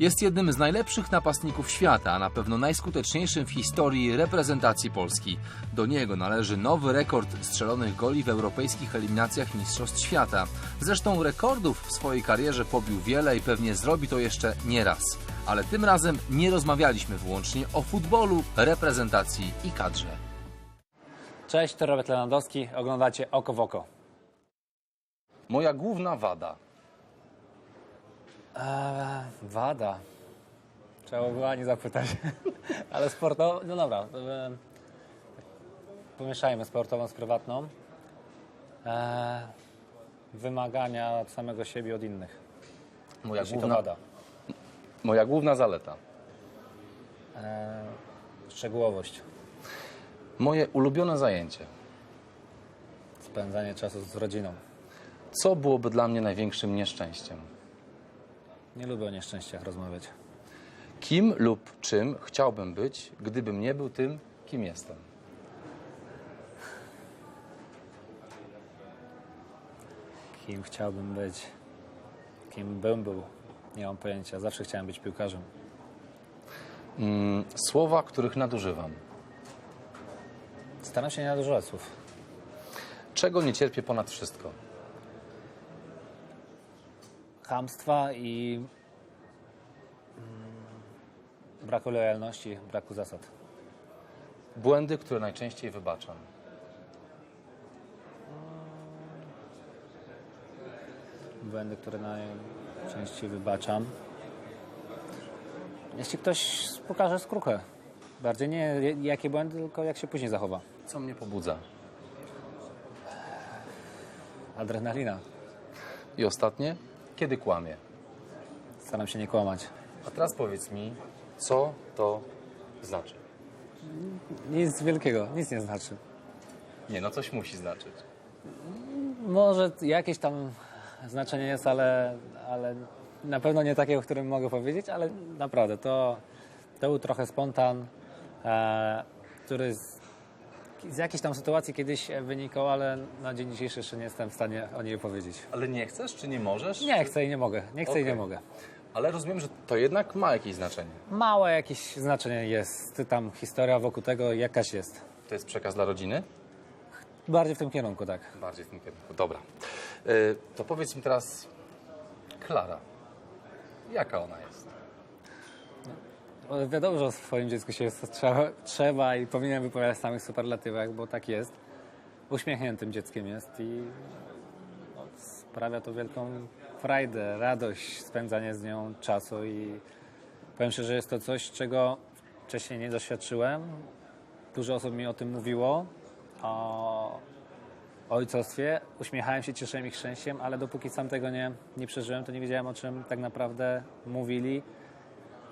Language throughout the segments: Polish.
Jest jednym z najlepszych napastników świata, a na pewno najskuteczniejszym w historii reprezentacji Polski. Do niego należy nowy rekord strzelonych goli w europejskich eliminacjach Mistrzostw Świata. Zresztą rekordów w swojej karierze pobił wiele i pewnie zrobi to jeszcze nie raz. Ale tym razem nie rozmawialiśmy wyłącznie o futbolu, reprezentacji i kadrze. Cześć, to Robert Lewandowski. Oglądacie Oko w Oko. Moja główna wada. Eee, wada. Trzeba było ani zapytać. Ale sportowo, no dobra. e, Pomieszajmy sportową z prywatną. Eee, wymagania od samego siebie, od innych. Moja Jeśli to główna, wada. moja główna zaleta. Eee, szczegółowość. Moje ulubione zajęcie. Spędzanie czasu z rodziną. Co byłoby dla mnie największym nieszczęściem? Nie lubię o nieszczęściach rozmawiać. Kim lub czym chciałbym być, gdybym nie był tym, kim jestem? Kim chciałbym być? Kim bym był? Nie mam pojęcia. Zawsze chciałem być piłkarzem. Mm, słowa, których nadużywam. Staram się nie nadużywać słów. Czego nie cierpię ponad wszystko? Chamstwa i mm, braku lojalności, braku zasad. Błędy, które najczęściej wybaczam. Błędy, które najczęściej wybaczam. Jeśli ktoś pokaże skruchę. Bardziej nie jakie błędy, tylko jak się później zachowa. Co mnie pobudza? Adrenalina. I ostatnie, kiedy kłamię? Staram się nie kłamać. A teraz powiedz mi, co to znaczy? Nic wielkiego, nic nie znaczy. Nie, no coś musi znaczyć. Może jakieś tam znaczenie jest, ale, ale na pewno nie takie, o którym mogę powiedzieć, ale naprawdę to, to był trochę spontan, e, który z, z jakiejś tam sytuacji kiedyś wynikał, ale na dzień dzisiejszy jeszcze nie jestem w stanie o niej powiedzieć. Ale nie chcesz, czy nie możesz? Nie chcę i nie mogę, nie chcę i nie mogę. Ale rozumiem, że to jednak ma jakieś znaczenie. Małe jakieś znaczenie jest, tam historia wokół tego jakaś jest. To jest przekaz dla rodziny? Bardziej w tym kierunku, tak. Bardziej w tym kierunku. Dobra. Y, to powiedz mi teraz, Klara, jaka ona jest? O, Wiadomo, że o swoim dziecku się trzeba, i powinien wypowiadać samych superlatywach, bo tak jest. Uśmiechniętym dzieckiem jest i no, sprawia to wielką frajdę, radość, spędzanie z nią czasu i powiem szczerze, że jest to coś, czego wcześniej nie doświadczyłem. Dużo osób mi o tym mówiło, o ojcostwie. Uśmiechałem się, cieszyłem ich szczęściem, ale dopóki sam tego nie, nie przeżyłem, to nie wiedziałem, o czym tak naprawdę mówili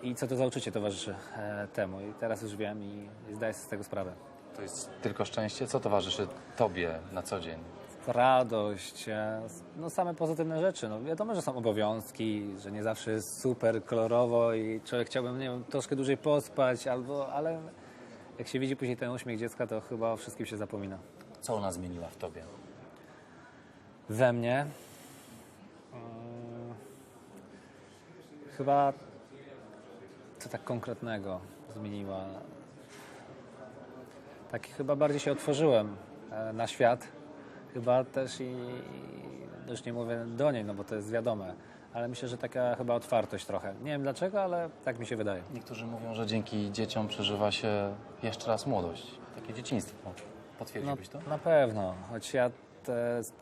i co to za uczucie towarzyszy e, temu. I teraz już wiem i, zdaję sobie z tego sprawę. To jest tylko szczęście? Co towarzyszy Tobie na co dzień? Radość, e, no same pozytywne rzeczy. No wiadomo, że są obowiązki, że nie zawsze jest super kolorowo i człowiek chciałby, nie wiem, troszkę dłużej pospać, albo, ale jak się widzi później ten uśmiech dziecka, to chyba o wszystkim się zapomina. Co ona zmieniła w Tobie? We mnie mm, chyba co tak konkretnego zmieniła. Tak chyba bardziej się otworzyłem e, na świat. Chyba też i, już nie mówię do niej, no bo to jest wiadome, ale myślę, że taka chyba otwartość trochę. Nie wiem dlaczego, ale tak mi się wydaje. Niektórzy mówią, że dzięki dzieciom przeżywa się jeszcze raz młodość. Takie dzieciństwo. No, Potwierdziłbyś to? na pewno, choć ja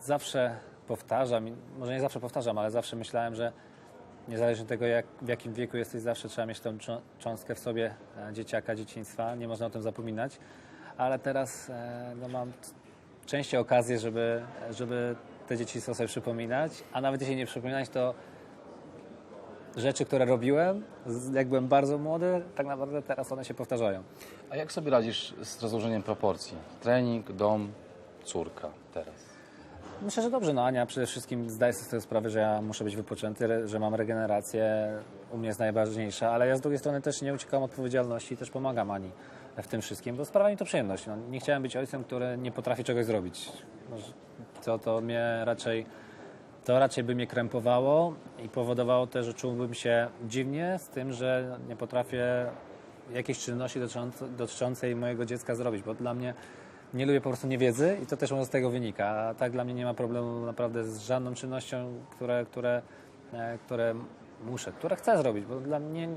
zawsze powtarzam, może nie zawsze powtarzam, ale zawsze myślałem, że niezależnie od tego, jak, w jakim wieku jesteś, zawsze trzeba mieć czą- cząstkę w sobie e, dzieciaka, dzieciństwa. Nie można o tym zapominać. Ale teraz e, no, mam częściej okazję, żeby, żeby te dzieciństwo sobie przypominać, a nawet jeśli nie przypominać, to rzeczy, które robiłem, jak byłem bardzo młody, tak naprawdę teraz one się powtarzają. A jak sobie radzisz z rozłożeniem proporcji? Trening, dom, córka teraz. Myślę, że dobrze. No Ania przede wszystkim zdaje sobie z tego sprawę, że ja muszę być wypoczęty, że mam regenerację. U mnie jest najważniejsza, ale ja z drugiej strony też nie uciekam od odpowiedzialności i też pomagam Ani w tym wszystkim, bo sprawia mi to przyjemność. No, nie chciałem być ojcem, który nie potrafi czegoś zrobić. Że- To, mnie raczej to raczej by mnie krępowało i powodowało też, że czułbym się dziwnie z tym, że nie potrafię jakiejś czynności dotyczące- dotyczącej mojego dziecka zrobić, bo dla mnie nie lubię po prostu niewiedzy i to też może z tego wynika. A tak dla mnie nie ma problemu naprawdę z żadną czynnością, które, które, e, które muszę, które chcę zrobić, bo dla mnie,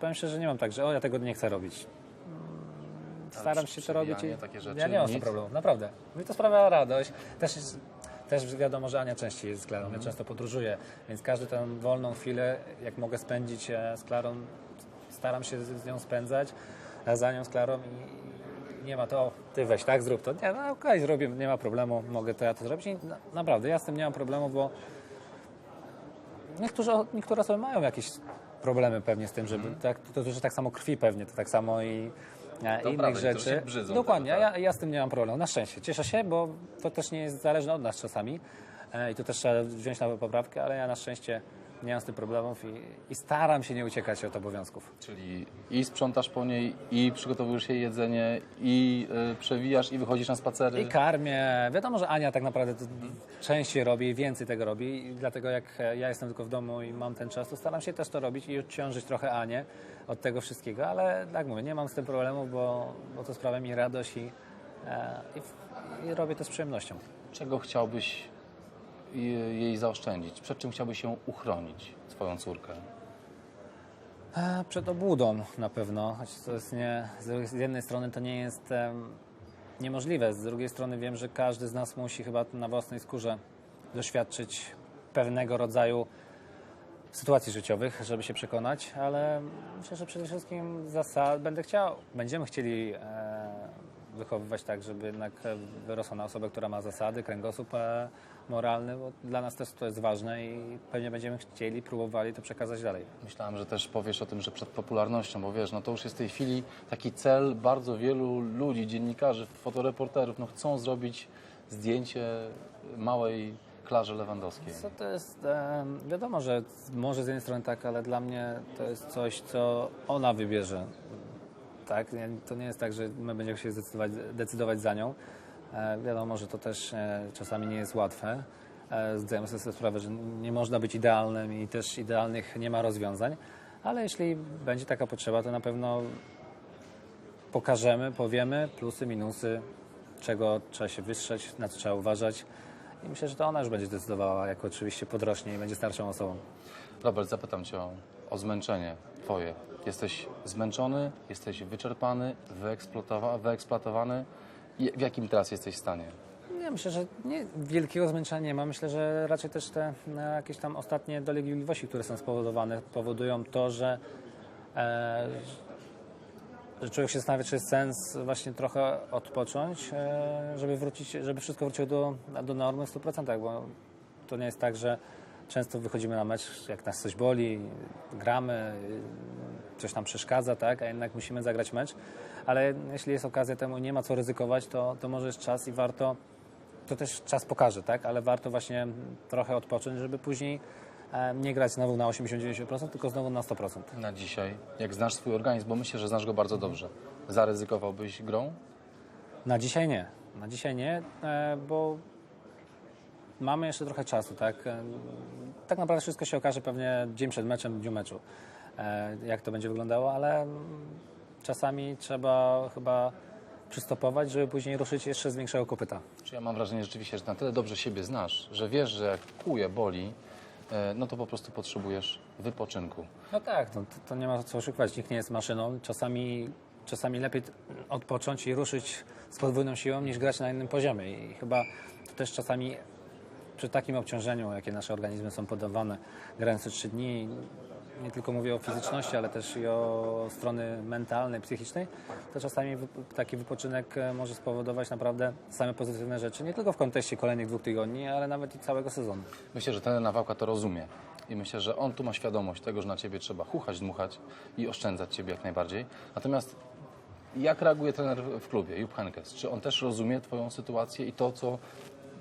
powiem szczerze, nie mam tak, że o, ja tego nie chcę robić. Mm, Staram się to robić i takie rzeczy, ja nie mam z tym problemu, naprawdę. Mi to sprawia radość. Też, jest- też wiadomo, że Ania częściej jest z Klarą, Mhm. ja często podróżuję, więc każdą tę wolną chwilę, jak mogę spędzić e, z Klarą, staram się z, nią spędzać, a za nią z Klarą nie ma to, ty weź, tak, zrób to. Nie, no okej, zrobię, nie ma problemu, mogę to ja to zrobić i na, naprawdę, ja z tym nie mam problemu, bo niektórzy, niektóre osoby mają jakieś problemy pewnie z tym, żeby, tak, to, to, że tak samo krwi pewnie, to tak samo i e, To innych prawda, rzeczy. brzydzą Dokładnie, tego, tak. ja, ja z tym nie mam problemu, na szczęście. Cieszę się, bo to też nie jest zależne od nas czasami e, i to też trzeba wziąć na poprawkę, ale ja na szczęście nie mam z tym problemów i, i staram się nie uciekać od obowiązków. Czyli i sprzątasz po niej, i przygotowujesz jej jedzenie, i y, przewijasz, i wychodzisz na spacery. I karmię. Wiadomo, że Ania tak naprawdę to częściej robi więcej tego robi. I dlatego jak e, ja jestem tylko w domu i mam ten czas, to staram się też to robić i odciążyć trochę Anię od tego wszystkiego. Ale tak mówię, nie mam z tym problemu, bo, bo to sprawia mi radość i, e, i, i robię to z przyjemnością. Czego chciałbyś jej zaoszczędzić? Przed czym chciałbyś ją uchronić, swoją córkę? E, Przed obłudą na pewno, choć to jest nie, z jednej strony to nie jest em, niemożliwe, z drugiej strony wiem, że każdy z nas musi chyba na własnej skórze doświadczyć pewnego rodzaju sytuacji życiowych, żeby się przekonać, ale myślę, że przede wszystkim zasad będę chciał, będziemy chcieli e, wychowywać tak, żeby jednak wyrosła na osobę, która ma zasady, kręgosłup e, moralny, bo dla nas też to jest ważne i pewnie będziemy chcieli, próbowali to przekazać dalej. Myślałem, że też powiesz o tym, że przed popularnością, bo wiesz, no to już jest w tej chwili taki cel bardzo wielu ludzi, dziennikarzy, fotoreporterów, no chcą zrobić zdjęcie małej Klarze Lewandowskiej. Co to jest? E, wiadomo, że może z jednej strony tak, ale dla mnie to jest coś, co ona wybierze. Tak? To nie jest tak, że my będziemy się decydować za nią. E, wiadomo, że to też e, czasami nie jest łatwe. E, zdajemy sobie sprawę, że nie można być idealnym i też idealnych nie ma rozwiązań, ale jeśli będzie taka potrzeba, to na pewno pokażemy, powiemy plusy, minusy, czego trzeba się wystrzeć, na co trzeba uważać. I myślę, że to ona już będzie decydowała, jak oczywiście podrośnie i będzie starszą osobą. Robert, zapytam Cię o, o zmęczenie Twoje. Jesteś zmęczony, jesteś wyczerpany, wyeksploatowa- wyeksploatowany. I W jakim teraz jesteś stanie? Ja myślę, że nie, wielkiego zmęczenia nie ma. Myślę, że raczej też te e, jakieś tam ostatnie dolegliwości, które są spowodowane, powodują to, że, e, że człowiek się zastanawia, czy jest sens właśnie trochę odpocząć, e, żeby wrócić, żeby wszystko wróciło do, do normy w 100%, bo to nie jest tak, że często wychodzimy na mecz, jak nas coś boli, gramy, coś nam przeszkadza, tak, a jednak musimy zagrać mecz, ale jeśli jest okazja temu i nie ma co ryzykować, to, to może jest czas i warto, to też czas pokaże, tak, ale warto właśnie trochę odpocząć, żeby później e, nie grać znowu na 80-90%, tylko znowu na 100%. Na dzisiaj, jak znasz swój organizm, bo myślę, że znasz go bardzo dobrze, zaryzykowałbyś grą? Na dzisiaj nie. Na dzisiaj nie, e, bo mamy jeszcze trochę czasu, tak? Tak naprawdę wszystko się okaże pewnie dzień przed meczem, w dniu meczu, e, jak to będzie wyglądało, ale czasami trzeba chyba przystopować, żeby później ruszyć jeszcze z większego kopyta. Czy ja mam wrażenie rzeczywiście, że na tyle dobrze siebie znasz, że wiesz, że jak kuje boli, e, no to po prostu potrzebujesz wypoczynku. No tak, no, to, to nie ma co oszukiwać, nikt nie jest maszyną. Czasami, czasami lepiej odpocząć i ruszyć z podwójną siłą niż grać na innym poziomie. I chyba to też czasami przy takim obciążeniu, jakie nasze organizmy są podawane, grając co trzy dni, nie tylko mówię o fizyczności, ale też i o strony mentalnej, psychicznej, to czasami taki wypoczynek e, może spowodować naprawdę same pozytywne rzeczy, nie tylko w kontekście kolejnych dwóch tygodni, ale nawet i całego sezonu. Myślę, że ten Nawałka to rozumie. I myślę, że on tu ma świadomość tego, że na ciebie trzeba chuchać, dmuchać i oszczędzać ciebie jak najbardziej. Natomiast jak reaguje trener w klubie, Jupp Heynckes? Czy on też rozumie twoją sytuację i to, co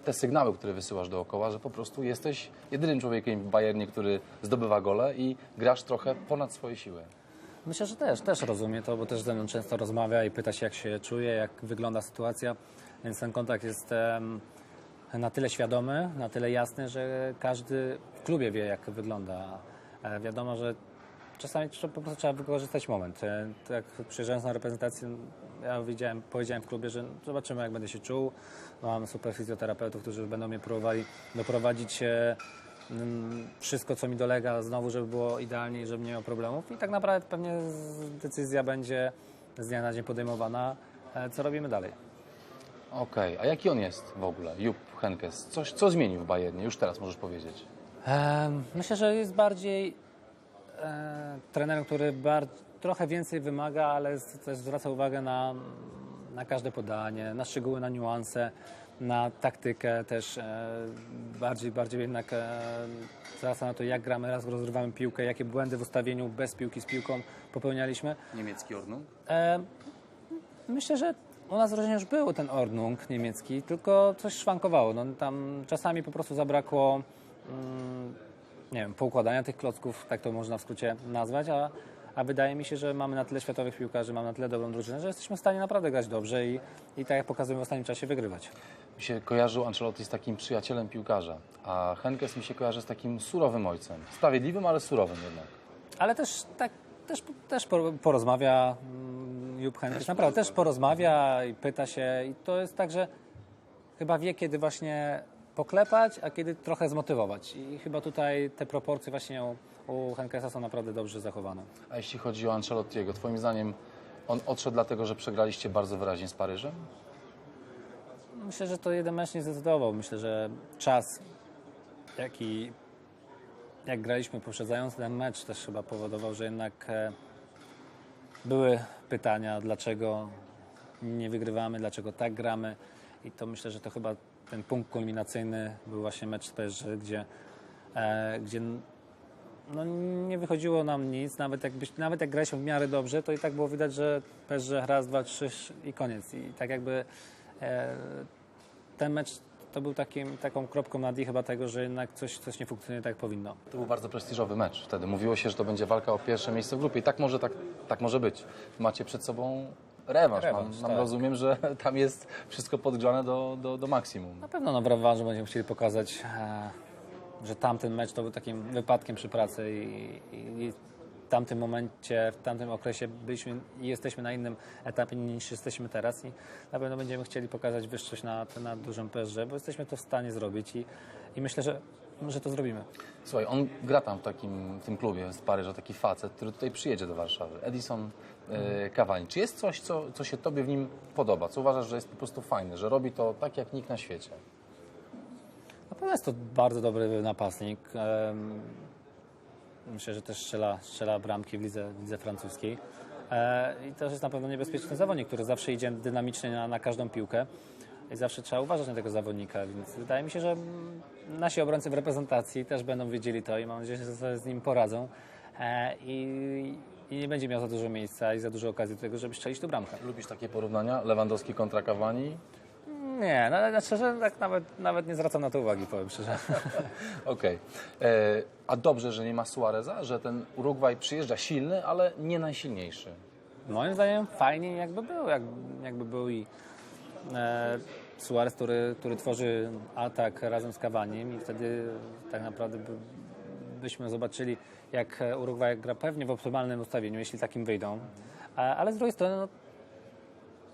te sygnały, które wysyłasz dookoła, że po prostu jesteś jedynym człowiekiem w Bayernie, który zdobywa gole i grasz trochę ponad swoje siły? Myślę, że też, też rozumie to, bo też ze mną często rozmawia i pyta się, jak się czuje, jak wygląda sytuacja, więc ten kontakt jest na tyle świadomy, na tyle jasny, że każdy w klubie wie, jak wygląda. E, Wiadomo, że czasami trzeba, po prostu trzeba wykorzystać moment. E, Tak przyjeżdżając na reprezentację, ja widziałem, powiedziałem w klubie, że zobaczymy, jak będę się czuł. Mam super fizjoterapeutów, którzy będą mnie próbowali doprowadzić e, wszystko, co mi dolega, znowu, żeby było idealnie i żeby nie miał problemów. I tak naprawdę pewnie decyzja będzie z dnia na dzień podejmowana, e, co robimy dalej. Okej, a jaki on jest w ogóle, Jupp Henkes? Coś, co zmienił w Bayernie? Już teraz możesz powiedzieć. Myślę, że jest bardziej e, trenerem, który bar- trochę więcej wymaga, ale też zwraca uwagę na, na każde podanie, na szczegóły, na niuanse, na taktykę też. E, bardziej, bardziej jednak e, zwraca na to, jak gramy, raz rozrywamy piłkę, jakie błędy w ustawieniu bez piłki z piłką popełnialiśmy. Niemiecki Ordnung? E, myślę, że u nas również był ten Ordnung niemiecki, tylko coś szwankowało. No, tam czasami po prostu zabrakło mm, nie wiem, poukładania tych klocków, tak to można w skrócie nazwać, a, a wydaje mi się, że mamy na tyle światowych piłkarzy, mamy na tyle dobrą drużynę, że jesteśmy w stanie naprawdę grać dobrze i, i tak jak pokazujemy w ostatnim czasie, wygrywać. Mi się kojarzył Ancelotti z takim przyjacielem piłkarza, a Henkes mi się kojarzy z takim surowym ojcem. Sprawiedliwym, ale surowym jednak. Ale też tak też, też por- porozmawia mm, Jupp Heynckes, naprawdę też porozmawia i pyta się i to jest tak, że chyba wie, kiedy właśnie poklepać, a kiedy trochę zmotywować. I chyba tutaj te proporcje właśnie u, u Henkesa są naprawdę dobrze zachowane. A jeśli chodzi o Ancelottiego, twoim zdaniem on odszedł dlatego, że przegraliście bardzo wyraźnie z Paryżem? Myślę, że to jeden mecz nie zdecydował. Myślę, że czas, jaki jak graliśmy poprzedzając ten mecz, też chyba powodował, że jednak e, były pytania, dlaczego nie wygrywamy, dlaczego tak gramy. I to myślę, że to chyba ten punkt kulminacyjny był właśnie mecz PSG, gdzie, e, gdzie no, nie wychodziło nam nic, nawet, jakbyś, nawet jak graliśmy w miarę dobrze, to i tak było widać, że PSG raz, dwa, trzy i koniec. I tak jakby e, ten mecz to był takim, taką kropką nad i chyba tego, że jednak coś, coś nie funkcjonuje tak jak powinno. To był bardzo prestiżowy mecz wtedy. Mówiło się, że to będzie walka o pierwsze miejsce w grupie i tak może, tak, tak może być. Macie przed sobą rewanż. Rewanż, mam, tak. rozumiem, że tam jest wszystko podgrzane do, do, do maksimum. Na pewno na brawarze będziemy chcieli pokazać, e, że tamten mecz to był takim wypadkiem przy pracy i, i, i w tamtym momencie, w tamtym okresie byliśmy i jesteśmy na innym etapie niż jesteśmy teraz i na pewno będziemy chcieli pokazać wyższość nad, nad dużym PSG, bo jesteśmy to w stanie zrobić i, i myślę, że, że to zrobimy. Słuchaj, on gra tam w takim w tym klubie z Paryża, taki facet, który tutaj przyjedzie do Warszawy. Edison e, Cavani. Czy jest coś, co, co się tobie w nim podoba? Co uważasz, że jest po prostu fajne, że robi to tak jak nikt na świecie? Na pewno jest to bardzo dobry napastnik. Em, Myślę, że też strzela, strzela bramki w lidze, w lidze francuskiej. E, I też jest na pewno niebezpieczny zawodnik, który zawsze idzie dynamicznie na, na każdą piłkę. I zawsze trzeba uważać na tego zawodnika, więc wydaje mi się, że nasi obrońcy w reprezentacji też będą wiedzieli to i mam nadzieję, że sobie z nim poradzą. E, I, I nie będzie miał za dużo miejsca i za dużo okazji do tego, żeby strzelić tu bramkę. Lubisz takie porównania? Lewandowski kontra Cavani? Nie, no, ale szczerze, tak nawet, nawet nie zwracam na to uwagi, powiem szczerze. Okej. E, A dobrze, że nie ma Suareza, że ten Urugwaj przyjeżdża silny, ale nie najsilniejszy. Moim zdaniem fajnie jakby był, jak, jakby był i e, Suarez, który, który tworzy atak razem z Kawaniem i wtedy tak naprawdę by, byśmy zobaczyli, jak Urugwaj gra pewnie w optymalnym ustawieniu, jeśli takim wyjdą. A, ale z drugiej strony, no,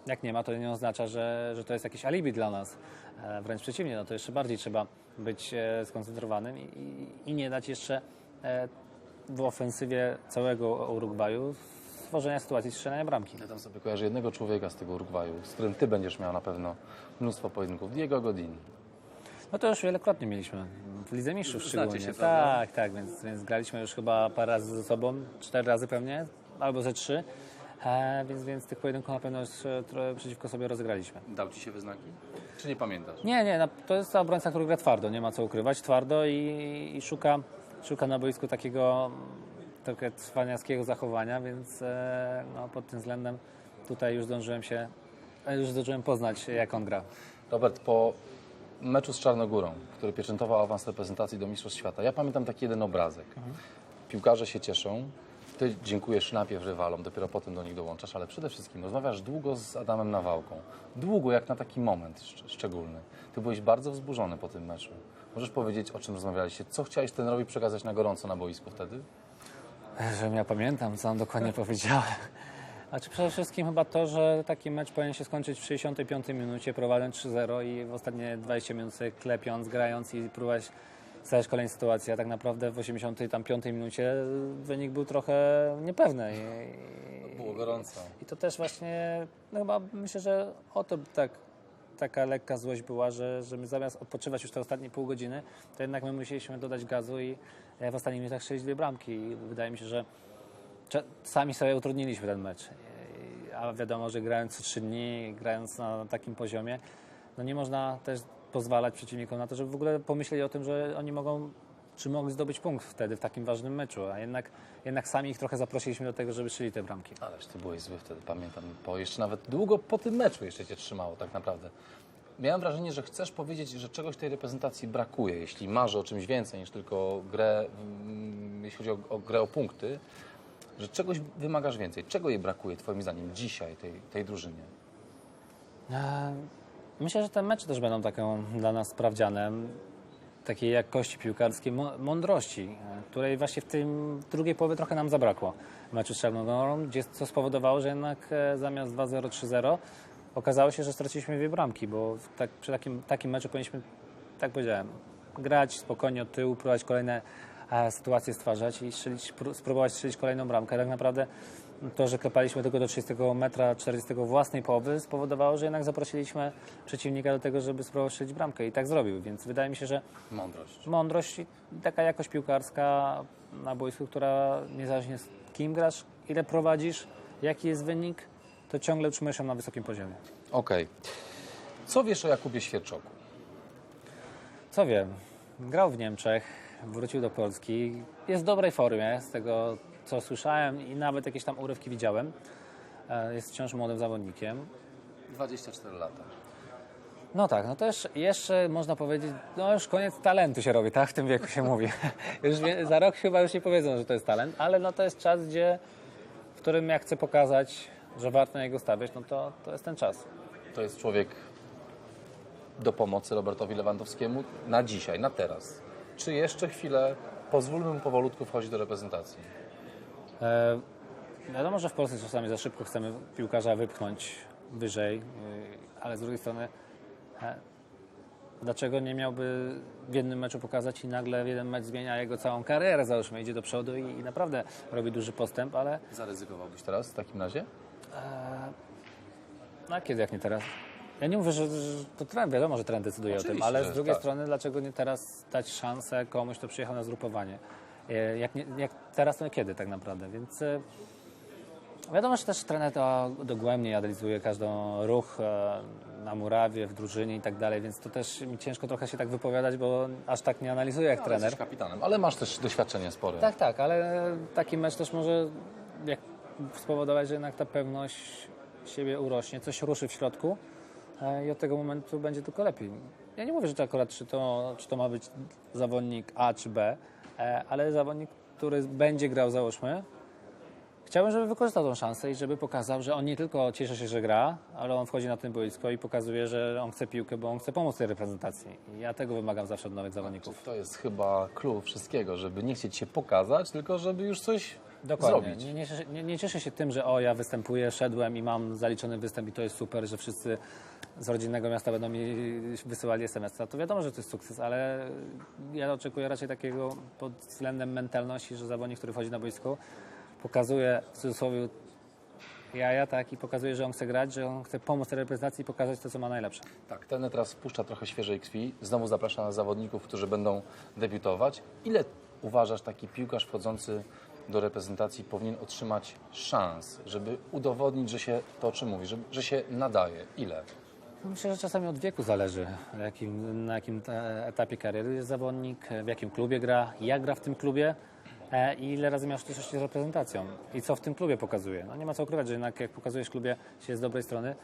jak nie ma, to nie oznacza, że, że to jest jakieś alibi dla nas. E, wręcz przeciwnie, no to jeszcze bardziej trzeba być e, skoncentrowanym i, i, i nie dać jeszcze e, w ofensywie całego Urugwaju stworzenia sytuacji strzelania bramki. Ja tam sobie kojarzę jednego człowieka z tego Urugwaju, z którym ty będziesz miał na pewno mnóstwo pojedynków. Diego Godin. No to już wielokrotnie mieliśmy. W Lidze Mistrzów Znacie szczególnie. się, prawda? tak, tak, więc, więc graliśmy już chyba parę razy ze sobą, cztery razy pewnie, albo ze trzy. E, więc, więc tych pojedynków na pewno już e, trochę przeciwko sobie rozegraliśmy. Dał ci się we znaki? Czy nie pamiętasz? Nie, nie, na- to jest obrońca, który gra twardo, nie ma co ukrywać. Twardo i, i szuka, szuka na boisku takiego trochę cwaniackiego zachowania, więc e, no, pod tym względem tutaj już zdążyłem się, e, już zdążyłem poznać, jak on gra. Robert, po meczu z Czarnogórą, który pieczętował awans reprezentacji do Mistrzostw Świata, ja pamiętam taki jeden obrazek. Piłkarze się cieszą, Ty dziękujesz najpierw rywalom, dopiero potem do nich dołączasz, ale przede wszystkim rozmawiasz długo z Adamem Nawałką. Długo, jak na taki moment szcz- szczególny. Ty byłeś bardzo wzburzony po tym meczu. Możesz powiedzieć, o czym rozmawialiście? Co chciałeś trenerowi przekazać na gorąco na boisku wtedy? Żebym ja pamiętam, co on dokładnie powiedział. Znaczy przede wszystkim chyba to, że taki mecz powinien się skończyć w 65 minucie, prowadząc 3-0 i w ostatnie 20 minut klepiąc, grając i próbować zdać kolejną sytuację. A tak naprawdę w 85 minucie wynik był trochę niepewny. I, Było gorąco. I to też właśnie, no chyba myślę, że o to tak, taka lekka złość była, że, że my zamiast odpoczywać już te ostatnie pół godziny, to jednak my musieliśmy dodać gazu i e, w ostatnich minutach strzelić dwie bramki. I wydaje mi się, że sami sobie utrudniliśmy ten mecz. I- A wiadomo, że grając co trzy dni, grając na takim poziomie, no nie można też pozwalać przeciwnikom na to, żeby w ogóle pomyśleli o tym, że oni mogą, czy mogli zdobyć punkt wtedy w takim ważnym meczu, a jednak, jednak sami ich trochę zaprosiliśmy do tego, żeby strzeli te bramki. Ależ ty byłeś zły wtedy, pamiętam. Po jeszcze nawet długo po tym meczu jeszcze cię trzymało tak naprawdę. Miałem wrażenie, że chcesz powiedzieć, że czegoś tej reprezentacji brakuje, jeśli marzy o czymś więcej niż tylko grę, mm, jeśli chodzi o, o grę o punkty, że czegoś wymagasz więcej. Czego jej brakuje twoim zdaniem dzisiaj tej, tej drużynie? E, Myślę, że te mecze też będą taką dla nas sprawdzianem takiej jakości piłkarskiej, mądrości, której właśnie w tym drugiej połowie trochę nam zabrakło w meczu z Czarnogórą, gdzie co spowodowało, że jednak e, zamiast 2-0, 3-0 okazało się, że straciliśmy dwie bramki, bo tak, przy takim, takim meczu powinniśmy, tak powiedziałem, grać spokojnie od tyłu, próbować kolejne e, sytuacje stwarzać i strzelić, pró- spróbować strzelić kolejną bramkę. Tak naprawdę to, że klepaliśmy tylko do 30 metra 40 własnej połowy spowodowało, że jednak zaprosiliśmy przeciwnika do tego, żeby spróbował strzelić bramkę i tak zrobił, więc wydaje mi się, że Mądrość. mądrość i taka jakość piłkarska na boisku, która niezależnie z kim grasz, ile prowadzisz, jaki jest wynik, to ciągle utrzymujesz ją na wysokim poziomie. Okej. Co wiesz o Jakubie Świerczoku? Co wiem, grał w Niemczech, wrócił do Polski, jest w dobrej formie z tego, co słyszałem i nawet jakieś tam urywki widziałem. E, Jest wciąż młodym zawodnikiem. 24 lata. No tak, no też jeszcze można powiedzieć, no już koniec talentu się robi, tak? W tym wieku się mówi. już za rok chyba już nie powiedzą, że to jest talent, ale no to jest czas, gdzie, w którym ja chcę pokazać, że warto na niego stawiać, no to, to jest ten czas. To jest człowiek do pomocy Robertowi Lewandowskiemu na dzisiaj, na teraz. Czy jeszcze chwilę pozwólmy mu powolutku wchodzić do reprezentacji? E, wiadomo, że w Polsce czasami za szybko chcemy piłkarza wypchnąć wyżej, y, ale z drugiej strony e, dlaczego nie miałby w jednym meczu pokazać i nagle w jeden mecz zmienia jego całą karierę, załóżmy, idzie do przodu i, i naprawdę robi duży postęp, ale Zaryzykowałbyś teraz w takim razie? no a kiedy jak nie teraz? Ja nie mówię, że, że to trend, wiadomo, że trend decyduje o tym, Oczywiście, ale z drugiej tak. strony dlaczego nie teraz dać szansę komuś, kto przyjechał na zgrupowanie? E, Jak, nie, jak teraz, to kiedy tak naprawdę? Więc e, wiadomo, że też trener to dogłębnie analizuje każdą ruch e, na murawie, w drużynie i tak dalej, więc to też mi ciężko trochę się tak wypowiadać, bo aż tak nie analizuję jak Ale trener. jesteś kapitanem, ale masz też doświadczenie spore. Tak, tak, ale taki mecz też może jak spowodować, że jednak ta pewność siebie urośnie, coś ruszy w środku i od tego momentu będzie tylko lepiej. Ja nie mówię, że to akurat czy to, czy to ma być zawodnik A czy B, ale zawodnik, który będzie grał, załóżmy, Chciałbym, żeby wykorzystał tą szansę i żeby pokazał, że on nie tylko cieszy się, że gra, ale on wchodzi na tym boisko i pokazuje, że on chce piłkę, bo on chce pomóc tej reprezentacji. I ja tego wymagam zawsze od nowych zawodników. To jest chyba clue wszystkiego, żeby nie chcieć się pokazać, tylko żeby już coś Dokładnie. zrobić. Nie, nie, cieszę- nie, nie cieszę się tym, że o, ja występuję, szedłem i mam zaliczony występ i to jest super, że wszyscy z rodzinnego miasta będą mi wysyłali SMS-a. To wiadomo, że to jest sukces, ale ja oczekuję raczej takiego pod względem mentalności, że zawodnik, który wchodzi na boisko, pokazuje w cudzysłowie jaja, tak, i pokazuje, że on chce grać, że on chce pomóc tej reprezentacji i pokazać to, co ma najlepsze. Tak, ten teraz wpuszcza trochę świeżej krwi, znowu zaprasza na zawodników, którzy będą debiutować. Ile uważasz taki piłkarz wchodzący do reprezentacji powinien otrzymać szans, żeby udowodnić, że się to, o czym mówi, że, że się nadaje? Ile? Myślę, że czasami od wieku zależy, na jakim, na jakim etapie kariery jest zawodnik, w jakim klubie gra, jak gra w tym klubie e, i ile razy miał styczność z reprezentacją i co w tym klubie pokazuje. No nie ma co ukrywać, że jednak jak pokazujesz w klubie się z dobrej strony,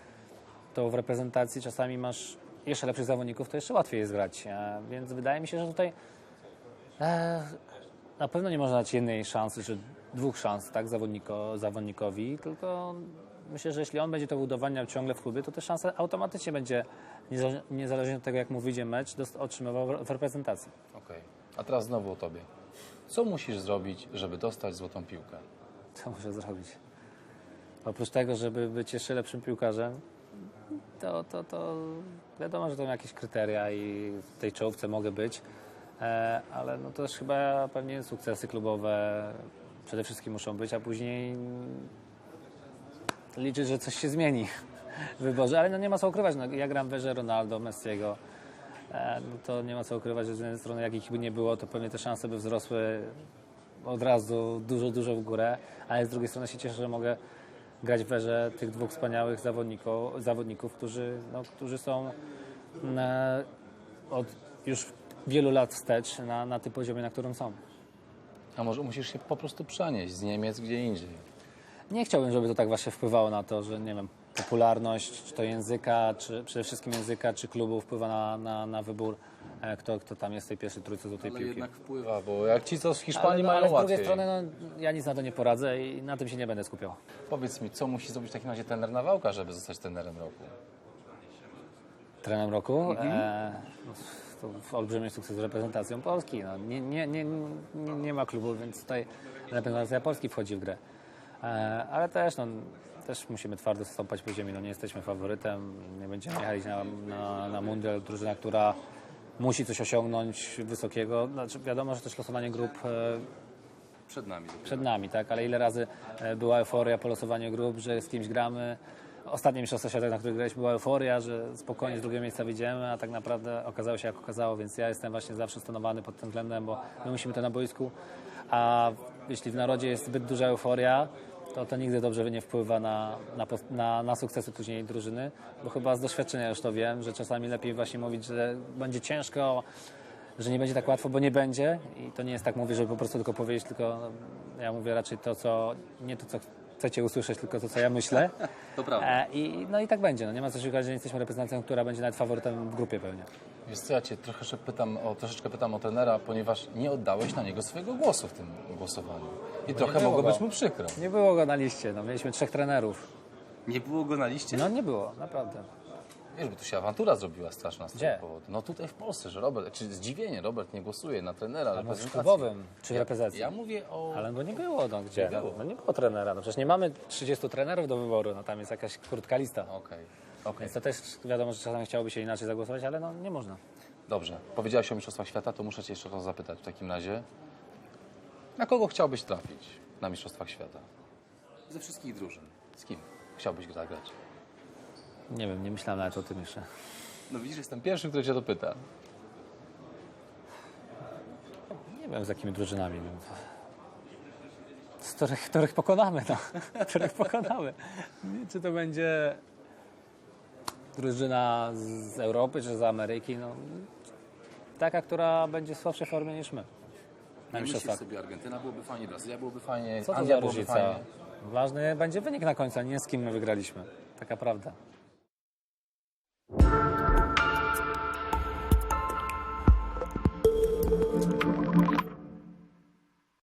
to w reprezentacji czasami masz jeszcze lepszych zawodników, to jeszcze łatwiej jest grać. E, Więc wydaje mi się, że tutaj e, na pewno nie można dać jednej szansy, czy dwóch szans tak, zawodniko, zawodnikowi, tylko myślę, że jeśli on będzie to udowadniał ciągle w klubie, to te szanse automatycznie będzie, niezale- niezależnie od tego, jak mu wyjdzie mecz, otrzymywał w- reprezentacji. Okej. A teraz znowu o tobie. Co musisz zrobić, żeby dostać złotą piłkę? Co muszę zrobić? Oprócz tego, żeby być jeszcze lepszym piłkarzem, to, to, to wiadomo, że to są jakieś kryteria i w tej czołówce mogę być, ale no to też chyba pewnie sukcesy klubowe przede wszystkim muszą być, a później liczyć, że coś się zmieni w wyborze, ale no nie ma co ukrywać. No, ja gram w erze Ronaldo, Messiego, e, no to nie ma co ukrywać, że z jednej strony jakich by nie było, to pewnie te szanse by wzrosły od razu dużo, dużo w górę, ale z drugiej strony się cieszę, że mogę grać w erze tych dwóch wspaniałych zawodników, zawodników którzy, no, którzy są na, od już wielu lat wstecz na, na tym poziomie, na którym są. A może musisz się po prostu przenieść z Niemiec gdzie indziej? Nie chciałbym, żeby to tak właśnie wpływało na to, że nie wiem, popularność, czy to języka, czy przede wszystkim języka, czy klubu wpływa na, na, na wybór, e, kto, kto tam jest w tej pierwszej trójce złotej Ale piłki. jednak wpływa, bo jak ci co z Hiszpanii mają ale z łatwiej. drugiej strony no, ja nic na to nie poradzę i na tym się nie będę skupiał. Powiedz mi, co musi zrobić w takim razie trener Nawałka, żeby zostać trenerem roku? trenerem roku. E, olbrzymi sukces z reprezentacją Polski. No, nie, nie, nie, nie, nie ma klubu, więc tutaj reprezentacja Polski wchodzi w grę. E, ale też, no, też musimy twardo stąpać po ziemi. No, nie jesteśmy faworytem, nie będziemy jechać na, na, na mundial. Drużyna, która musi coś osiągnąć wysokiego. Znaczy, wiadomo, że też losowanie grup e, Przed nami. przed nami, tak? Ale ile razy e, była euforia po losowaniu grup, że z kimś gramy. Ostatnie mistrzostwa świata, na których graliśmy, była euforia, że spokojnie z drugiego miejsca wyjdziemy, a tak naprawdę okazało się jak okazało, więc ja jestem właśnie zawsze stonowany pod tym względem, bo my musimy to na boisku, a jeśli w narodzie jest zbyt duża euforia, to to nigdy dobrze nie wpływa na, na, na, na sukcesy później drużyny, bo chyba z doświadczenia już to wiem, że czasami lepiej właśnie mówić, że będzie ciężko, że nie będzie tak łatwo, bo nie będzie. I to nie jest tak mówię, żeby po prostu tylko powiedzieć, tylko no, ja mówię raczej to, co nie to, co chcecie usłyszeć, tylko to, co ja myślę. To prawda. E, I, no i tak będzie. No, nie ma co się ukazać, że nie jesteśmy reprezentacją, która będzie nawet faworytem w grupie pewnie. Wiesz co, ja cię troszeczkę pytam o, troszeczkę pytam o trenera, ponieważ nie oddałeś na niego swojego głosu w tym głosowaniu. I trochę było mogło go. być mu przykro. Nie było go na liście, no, mieliśmy trzech trenerów. Nie było go na liście? No nie było, naprawdę. Wiesz, bo tu się awantura zrobiła straszna z tego powodu. No tutaj w Polsce, że Robert, czy zdziwienie, Robert nie głosuje na trenera No w reprezentacji. klubowym czy w reprezentacji. Ja mówię o... Ale go nie było, no gdzie? Nie było. No nie było trenera. No przecież nie mamy 30 trenerów do wyboru, no tam jest jakaś krótka lista. Okej, okej. Więc to też wiadomo, że czasami chciałoby się inaczej zagłosować, ale no nie można. Dobrze. Powiedziałeś o Mistrzostwach Świata, to muszę cię jeszcze raz zapytać w takim razie. Na kogo chciałbyś trafić na Mistrzostwach Świata? Ze wszystkich drużyn. Z kim chciałbyś zagrać? Nie wiem, nie myślałem nawet o tym jeszcze. No widzisz, jestem pierwszy, który cię to pyta. Nie wiem z jakimi drużynami. No. Z których, których pokonamy, no. których pokonamy. Nie, Czy to będzie drużyna z Europy, czy z Ameryki, no. Taka, która będzie w słabszej formie niż my. Na Myślisz mistrzostwach. sobie, Argentyna byłoby fajnie, Brazylia byłoby fajnie, Co to Anglia za byłoby różnica? fajnie. Ważny będzie wynik na końcu, a nie z kim my wygraliśmy. Taka prawda.